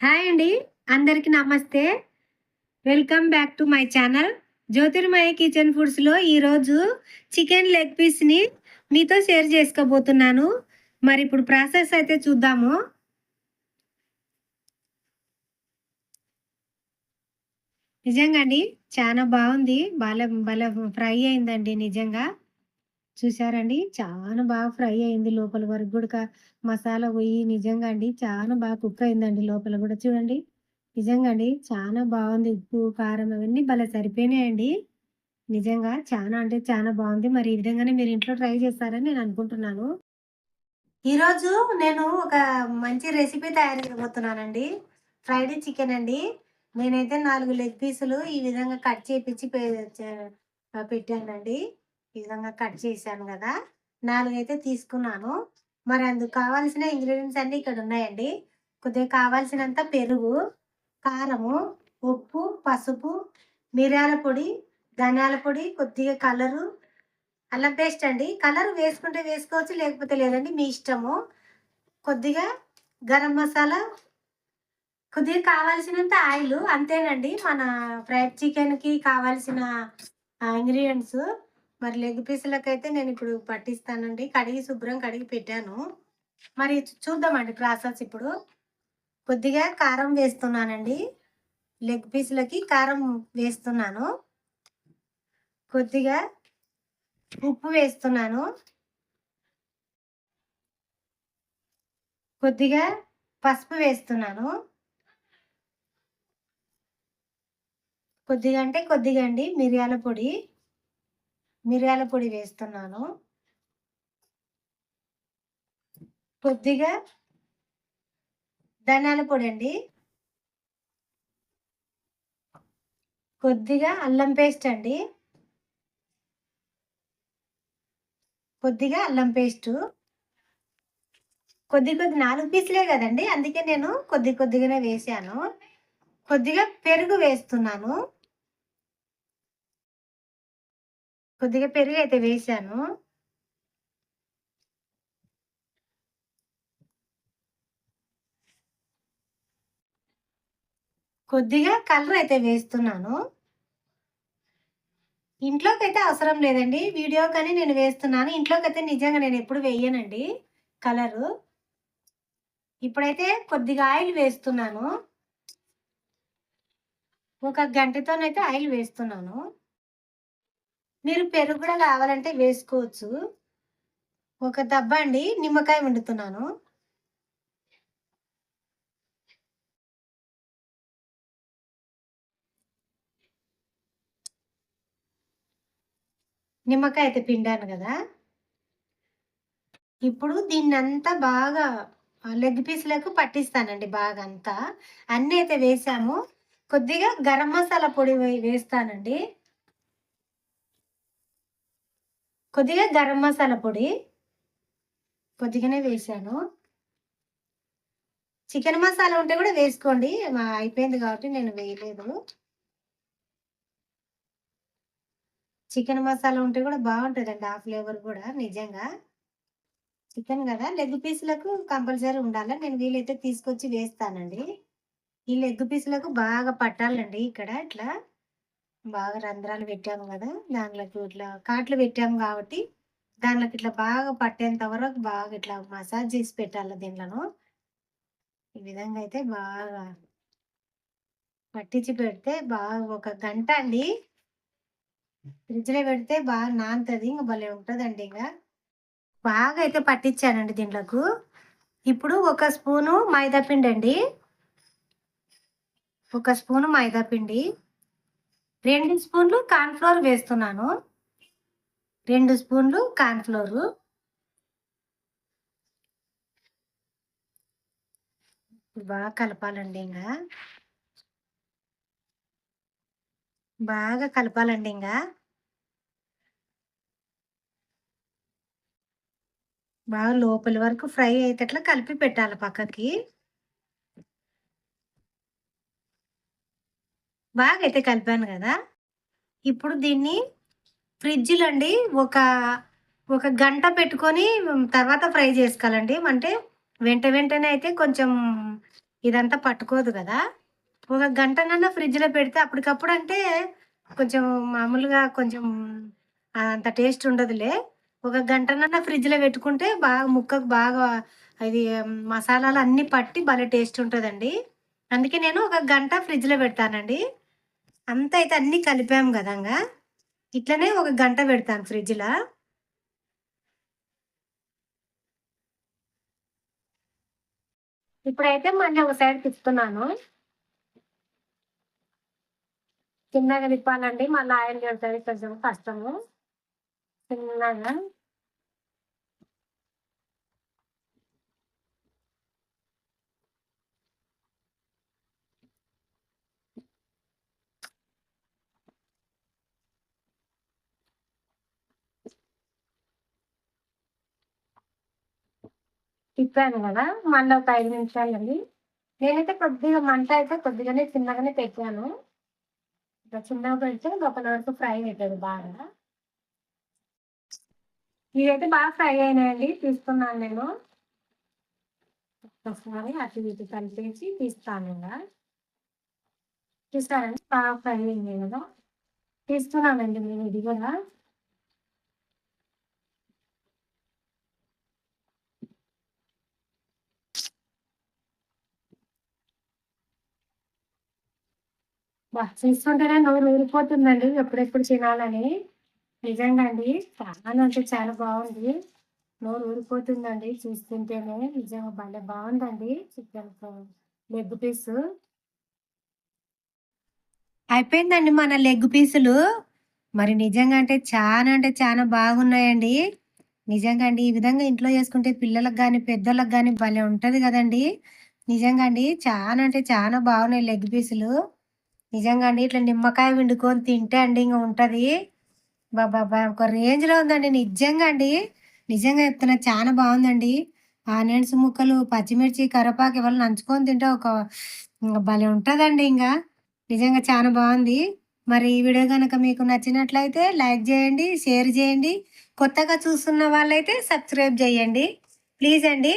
Hi అండి. అందరికీ నమస్తే. Welcome back to my channel. Jyotirmaya kitchen ఫుడ్స్లో ఈరోజు చికెన్ లెగ్ పీస్ని మీతో షేర్ చేసుకోబోతున్నాను. మరి ఇప్పుడు ప్రాసెస్ అయితే చూద్దాము. నిజంగా అండి చాలా బాగుంది. భలే భలే ఫ్రై అయిందండి నిజంగా. చూసారండి. చాలా బాగా ఫ్రై అయింది లోపల వరకు కూడా మసాలా పోయి నిజంగా అండి చాలా బాగా కుక్ అయిందండి లోపల కూడా చూడండి. నిజంగా అండి చాలా బాగుంది ఉప్పు కారం అవన్నీ భలే సరిపోయినాయండి. నిజంగా చాలా అంటే చాలా బాగుంది మరి ఈ విధంగానే మీరు ఇంట్లో ట్రై చేస్తారని నేను అనుకుంటున్నాను. ఈరోజు నేను ఒక మంచి రెసిపీ తయారు చేయబోతున్నానండి. ఫ్రైడ్ చికెన్ అండి. నేనైతే నాలుగు లెగ్ పీసులు ఈ విధంగా కట్ చేయించి పెట్టానండి. ఈ విధంగా కట్ చేశాను కదా. నాలుగు అయితే తీసుకున్నాను. మరి అందుకు కావాల్సిన ఇంగ్రీడియంట్స్ అన్నీ ఇక్కడ ఉన్నాయండి. కొద్దిగా కావాల్సినంత పెరుగు కారము ఉప్పు పసుపు మిరియాల పొడి ధనియాల పొడి కొద్దిగా కలరు అల్లం పేస్ట్ అండి. కలర్ వేసుకుంటే వేసుకోవచ్చు లేకపోతే లేదండి. మీ ఇష్టము. కొద్దిగా గరం మసాలా కొద్దిగా కావాల్సినంత ఆయిల్ అంతేనండి. మన ఫ్రైడ్ చికెన్కి కావాల్సిన ఇంగ్రీడియంట్స్. మరి లెగ్ పీసులకైతే నేను ఇప్పుడు పట్టిస్తానండి. కడిగి శుభ్రం కడిగి పెట్టాను. మరి చూద్దామండి ప్రాసెస్ ఇప్పుడు. కొద్దిగా కారం వేస్తున్నానండి. లెగ్ పీసులకి కారం వేస్తున్నాను. కొద్దిగా ఉప్పు వేస్తున్నాను. కొద్దిగా పసుపు వేస్తున్నాను. కొద్దిగా అంటే కొద్దిగా అండి మిరియాల పొడి. మిరియాల పొడి వేస్తున్నాను. కొద్దిగా ధనియాల పొడి అండి. కొద్దిగా అల్లం పేస్ట్ అండి. కొద్దిగా అల్లం పేస్టు. కొద్ది కొద్ది నాలుగు పీసులే కదండి అందుకే నేను కొద్ది కొద్దిగానే వేసాను. కొద్దిగా పెరుగు వేస్తున్నాను. కొద్దిగా పెరుగు అయితే వేసాను కొద్దిగా కలర్ అయితే వేస్తున్నాను. ఇంట్లోకి అయితే అవసరం లేదండి. వీడియో కానీ నేను వేస్తున్నాను. ఇంట్లోకి అయితే నిజంగా నేను ఎప్పుడు వేయనండి కలరు. ఇప్పుడైతే కొద్దిగా ఆయిల్ వేస్తున్నాను. ఒక గంటతోనైతే ఆయిల్ వేస్తున్నాను. మీరు పెరుగు కూడా కావాలంటే వేసుకోవచ్చు. ఒక దబ్బ అండి నిమ్మకాయ వండుతున్నాను. నిమ్మకాయ అయితే పిండాను కదా. ఇప్పుడు దీన్ని అంతా బాగా లెగ్ పీస్లకు పట్టిస్తానండి బాగా అంతా అన్నీ అయితే వేసాము. కొద్దిగా గరం మసాలా పొడి వేస్తానండి. కొద్దిగా గరం మసాలా పొడి కొద్దిగానే వేసాను. చికెన్ మసాలా ఉంటే కూడా వేసుకోండి. అయిపోయింది కాబట్టి నేను వేయలేదు. చికెన్ మసాలా ఉంటే కూడా బాగుంటుందండి ఆ ఫ్లేవర్ కూడా నిజంగా. చికెన్ కదా లెగ్ పీసులకు కంపల్సరీ ఉండాలి. నేను వీలైతే తీసుకొచ్చి వేస్తానండి. ఈ లెగ్ పీసులకు బాగా పట్టాలండి ఇక్కడ ఇట్లా. బాగా రంధ్రాలు పెట్టాము కదా! దాంట్లోకి ఇట్లా కాట్లు పెట్టాము కాబట్టి దాంట్లోకి ఇట్లా బాగా పట్టేంత వరకు బాగా ఇట్లా మసాజ్ చేసి పెట్టాలి దీంట్లో ఈ విధంగా అయితే బాగా పట్టించి పెడితే బాగా ఒక గంట అండి. ఫ్రిడ్జ్లో పెడితే బాగా నానుతుంది ఇంకా భలే ఉంటుందండి ఇంకా. బాగా అయితే పట్టించానండి దీంట్లోకి. ఇప్పుడు ఒక స్పూను మైదా పిండి అండి ఒక స్పూను మైదాపిండి రెండు స్పూన్లు కార్న్ఫ్లోర్ వేస్తున్నాను. రెండు స్పూన్లు కార్న్ఫ్లోరు బాగా కలపాలండి ఇంకా బాగా కలపాలండి ఇంకా బాగా లోపలి వరకు ఫ్రై అయ్యేటట్లు కలిపి పెట్టాలి పక్కకి. బాగా అయితే కలిపాను కదా. ఇప్పుడు దీన్ని ఫ్రిడ్జ్లో అండి ఒక ఒక గంట పెట్టుకొని తర్వాత ఫ్రై చేసుకోవాలండి. అంటే వెంట వెంటనే అయితే కొంచెం ఇదంతా పట్టుకోదు కదా. ఒక గంటనన్నా ఫ్రిడ్జ్లో పెడితే అప్పటికప్పుడు అంటే కొంచెం మామూలుగా కొంచెం అంత టేస్ట్ ఉండదులే. ఒక గంటనన్నా ఫ్రిడ్జ్లో పెట్టుకుంటే బాగా ముక్కకు బాగా అది మసాలాలు అన్నీ పట్టి భలే టేస్ట్ ఉంటుందండి. అందుకే నేను ఒక గంట ఫ్రిడ్జ్లో పెడతానండి. అంత అయితే అన్నీ కలిపాము కదంగా. ఇట్లనే ఒక గంట పెడతాను ఫ్రిడ్జ్లో. ఇప్పుడైతే మళ్ళీ ఒక సైడ్ తిప్పుతున్నాను. చిన్నగా తిప్పాలండి మళ్ళీ ఆయిల్ పెడుతుంది కొంచెం కష్టము. చిన్నగా. తిప్పాను కదా మళ్ళీ ఒక ఐదు నిమిషాలు అండి. నేనైతే కొద్దిగా మంట అయితే కొద్దిగానే చిన్నగానే పెట్టాను. ఇట్లా చిన్నగా పెడితే లోపల వరకు ఫ్రై అవుతుంది బాగా. ఇవైతే బాగా ఫ్రై అయినాయండి తీసుకున్నాను నేను. ఒకసారి అటు ఇటు కలిపేసి తీస్తాను ఇంకా. చూస్తారండి బాగా ఫ్రై అయింది కదా. తీస్తున్నానండి నేను ఇది కూడా చూస్తుంటేనే నోరు ఊరిపోతుందండి ఎప్పుడెప్పుడు తినాలని. నిజంగా అండి చాలా అంటే చాలా బాగుంది. నోరు ఊరిపోతుందండి చూస్తుంటేనే. నిజంగా భలే బాగుందండి చికెన్ లెగ్ పీస్. అయిపోయిందండి మన లెగ్ పీసులు. మరి నిజంగా అంటే చాలా అంటే చాలా బాగున్నాయండి. నిజంగా అండి ఈ విధంగా ఇంట్లో చేసుకుంటే పిల్లలకు కానీ పెద్దలకు కానీ భలే ఉంటుంది కదండి. నిజంగా అండి చాలా అంటే చాలా బాగున్నాయి లెగ్ పీసులు. నిజంగా అండి ఇట్లా నిమ్మకాయ వండుకొని తింటే అండి ఇంకా ఉంటుంది. బాబా ఒక రేంజ్లో ఉందండి నిజంగా అండి. నిజంగా చెప్తున్నా చాలా బాగుందండి. ఆనియన్స్ ముక్కలు పచ్చిమిర్చి కరివేపాకు ఇవాళ నంచుకొని తింటే ఒక ఇంకా భలే ఉంటుందండి ఇంకా. నిజంగా చాలా బాగుంది. మరి ఈ వీడియో కనుక మీకు నచ్చినట్లయితే లైక్ చేయండి షేర్ చేయండి. కొత్తగా చూస్తున్న వాళ్ళైతే సబ్స్క్రైబ్ చేయండి. ప్లీజ్ అండి.